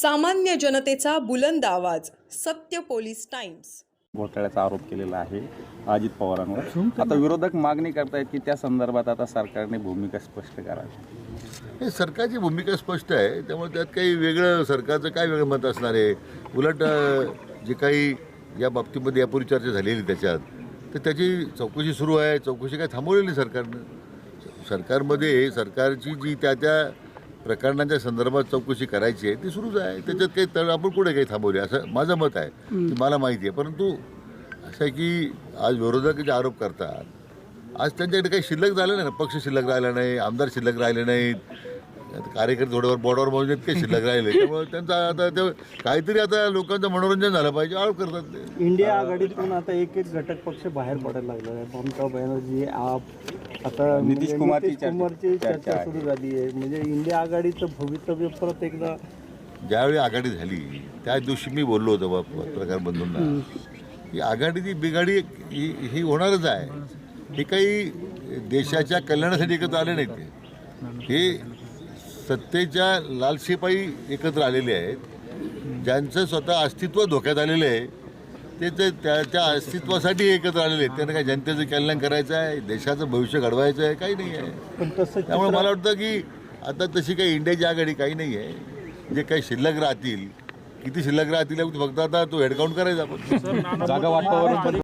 सामान्य जनतेचा बुलंद आवाज सत्य पोलीस टाइम्स. घोटाळ्याचा आरोप केलेला आहे अजित पवारांवर. आता विरोधक मागणी करतायत की त्या संदर्भात आता सरकारने भूमिका स्पष्ट करावी. हे सरकारची भूमिका स्पष्ट आहे त्यामुळे त्यात काही वेगळं सरकारचं काय वेगळं मत असणार आहे? उलट जे काही या बाबतीमध्ये यापूर्वी चर्चा झालेली त्याच्यात तर त्याची चौकशी सुरू आहे चौकशी काय थांबवलेली नाही सरकारनं? सरकारमध्ये सरकारची जी त्या त्या प्रकरणांच्या संदर्भात चौकशी करायची आहे ती सुरूच आहे. त्याच्यात काही तळ आपण कुठे काही थांबवली? असं माझं मत आहे ते मला माहिती आहे. परंतु असं आहे की आज विरोधक जे आरोप करतात आज त्यांच्याकडे काही शिल्लक झालं नाही ना? पक्ष शिल्लक राहिला नाही आमदार शिल्लक राहिले नाहीत आता कार्यकर्ते थोडेफार बोर्डावर मौजूद काही शिल्लक राहिले. त्यामुळे त्यांचा आता ते काहीतरी आता लोकांचं मनोरंजन झालं पाहिजे आरोप करतात ते. इंडिया आघाडीतून आता एक एक घटक पक्ष बाहेर पडायला लागला आहे. ममता बॅनर्जी आप आता नितीश म्हणजे कुमारची चर्चा- कुमारची चर्चा चर्चा आहे. सुरू झाली आहे. म्हणजे इंडिया आघाडीचं भवितव्य परत एकदा ज्यावेळी आघाडी झाली त्या दिवशी मी बोललो होतो बा पत्रकार बंधूंना. ही आघाडी ती बिघाडी ही ही होणारच आहे. हे काही देशाच्या कल्याणासाठी एकत्र आले नाहीत ते. हे सत्तेच्या लालशिपाई एकत्र आलेले आहेत. ज्यांचं स्वतः अस्तित्व धोक्यात आलेलं आहे ते ते त्या त्या अस्तित्वासाठी एकत्र आलेले आहेत. त्यांना काय जनतेचं कल्याण करायचं आहे देशाचं भविष्य घडवायचं आहे काही नाही आहे. पण तसं त्यामुळे मला वाटतं की आता तशी काही इंडियाची आघाडी काही नाही आहे. जे काही शिल्लक राहतील किती शिल्लक राहतील फक्त आता तो हेडकाउंट करायचा आपण. जागा वाटपावरून पण